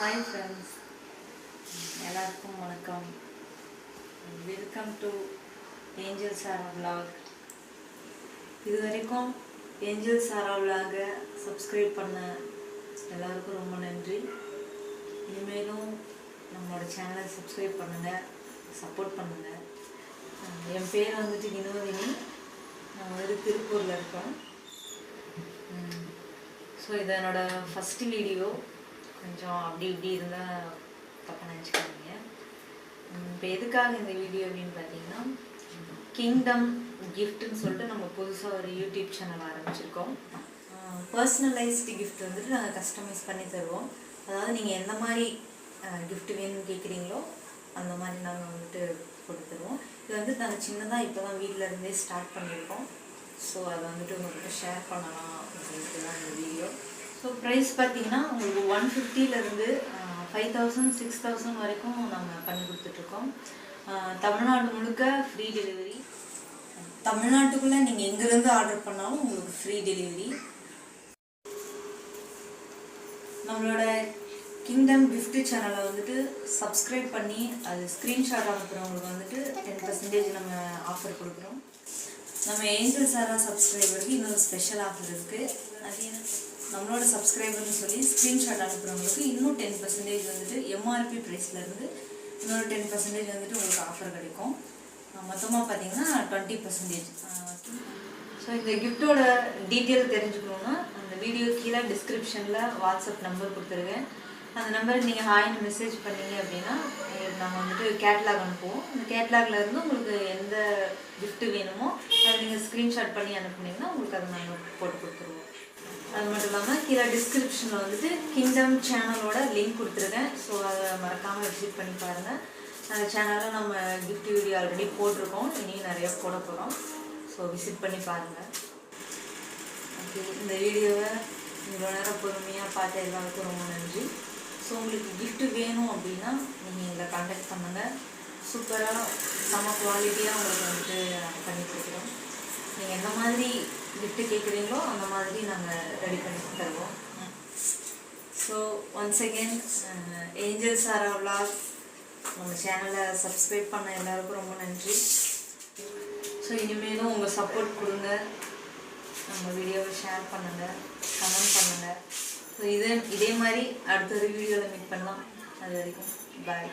Hi friends எல்லாருக்கும் வணக்கம். Welcome to Angel Sara vlog இது வரைக்கும் ஏஞ்சல் சாரா விலாகை சப்ஸ்கிரைப் பண்ண எல்லாருக்கும் ரொம்ப நன்றி. இனிமேலும் நம்மளோட சேனலை சப்ஸ்கிரைப் பண்ணுங்கள் சப்போர்ட் பண்ணுங்கள் என் பேர் வந்துட்டு வினோதினி. நான் வந்து திருப்பூரில் இருக்கோம் ஸோ இது என்னோடய ஃபஸ்ட்டு வீடியோ கொஞ்சம் அப்படி இப்படி இருந்தால் தப்பாக நினச்சிக்காதீங்க. இப்போ எதுக்காக இந்த வீடியோ அப்படின்னு பார்த்தீங்கன்னா கிங்டம் கிஃப்ட்டுன்னு சொல்லிட்டு நம்ம புதுசாக ஒரு யூடியூப் சேனல் ஆரம்பிச்சிருக்கோம். பர்சனலைஸ்டு கிஃப்ட் வந்துட்டு நாங்கள் கஸ்டமைஸ் பண்ணி தருவோம். அதாவது நீங்கள் எந்த மாதிரி கிஃப்ட் வேணும்னு கேட்குறீங்களோ அந்த மாதிரி நாங்கள் வந்துட்டு கொடுத்துருவோம் இது வந்து நாங்கள் சின்னதாக இப்போ தான் வீட்டில் இருந்தே ஸ்டார்ட் பண்ணியிருக்கோம். ஸோ அதை வந்துட்டு உங்கள்கிட்ட ஷேர் பண்ணலாம் அப்படின்ட்டு தான் இந்த வீடியோ ஸோ ப்ரைஸ் பார்த்தீங்கன்னா உங்களுக்கு ஒன் ஃபிஃப்டியிலேருந்து ஃபைவ் தௌசண்ட் சிக்ஸ் தௌசண்ட் வரைக்கும் நாங்கள் பண்ணி கொடுத்துட்ருக்கோம். தமிழ்நாடு முழுக்க ஃப்ரீ டெலிவரி தமிழ்நாட்டுக்குள்ளே நீங்கள் எங்கேருந்து ஆர்டர் பண்ணாலும் உங்களுக்கு ஃப்ரீ டெலிவரி நம்மளோட கிங்டம் கிஃப்ட் சேனலை வந்துட்டு சப்ஸ்கிரைப் பண்ணி அது ஸ்க்ரீன்ஷாட் அனுப்புகிறவங்களுக்கு வந்துட்டு டென் பர்சன்டேஜ் நம்ம ஆஃபர் கொடுக்குறோம். நம்ம ஏஞ்சல் சாரா சப்ஸ்கிரைபருக்கு இன்னொரு ஸ்பெஷல் ஆஃபர் இருக்குது அது என்ன? நம்மளோட சப்ஸ்கிரைபர்னு சொல்லி ஸ்க்ரீன்ஷாட் அனுப்புகிறவங்களுக்கு இன்னும் டென் பர்சன்டேஜ் வந்துட்டு எம்ஆர்பி ப்ரைஸ்லேருந்து இன்னொரு டென் பர்சன்டேஜ் வந்துட்டு உங்களுக்கு ஆஃபர் கிடைக்கும். மொத்தமாக பார்த்தீங்கன்னா டுவெண்ட்டி பர்சன்டேஜ் ஸோ இந்த கிஃப்ட்டோட டீட்டெயில் தெரிஞ்சுக்கணுன்னா அந்த வீடியோ கீழே டிஸ்கிரிப்ஷனில் வாட்ஸ்அப் நம்பர் கொடுத்துருக்கேன் அந்த நம்பருக்கு நீங்கள் ஹாய்னு மெசேஜ் பண்ணீங்க அப்படின்னா நாங்கள் வந்துட்டு கேட்லாக் அனுப்புவோம். அந்த கேட்லாக்லேருந்து உங்களுக்கு எந்த கிஃப்ட்டு வேணுமோ அதை நீங்கள் ஸ்க்ரீன்ஷாட் பண்ணி அனுப்புனீங்கன்னா உங்களுக்கு அதை நாங்கள் போட்டு கொடுத்துருவோம். அது மட்டும் இல்லாமல் கீழே டிஸ்கிரிப்ஷனில் வந்துட்டு கிங்டம் சேனலோட லிங்க் கொடுத்துருக்கேன். ஸோ அதை மறக்காமல் விசிட் பண்ணி பாருங்கள் அந்த சேனலில் நம்ம கிஃப்ட் வீடியோ ஆல்ரெடி போட்டிருக்கோம். இனியும் நிறைய போட போகிறோம் ஸோ விசிட் பண்ணி பாருங்கள் ஓகே இந்த வீடியோவை இவ்வளோ நேரம் பொறுமையாக பார்த்த எல்லாருக்கும் ரொம்ப நன்றி. ஸோ உங்களுக்கு கிஃப்ட்டு வேணும் அப்படின்னா நீங்கள் எங்களை கான்டாக்ட் பண்ணுங்கள் சூப்பராக செம்ம குவாலிட்டியாக உங்களுக்கு வந்துட்டு பண்ணி கொடுக்குறோம் நீங்கள் எந்த மாதிரி கிஃப்ட்டு கேட்குறீங்களோ அந்த மாதிரி நாங்கள் ரெடி பண்ணி தருவோம். So once again Angel Sara vlog நம்ம சேனலை சப்ஸ்கிரைப் பண்ண எல்லாருக்கும் ரொம்ப நன்றி. ஸோ இனிமேலும் உங்கள் சப்போர்ட் கொடுங்க. நம்ம வீடியோவை ஷேர் பண்ணுங்கள் கமெண்ட் பண்ணுங்கள் ஸோ இதே இதே மாதிரி அடுத்த ஒரு வீடியோவில் மீட் பண்ணலாம். அது வரைக்கும் பாய்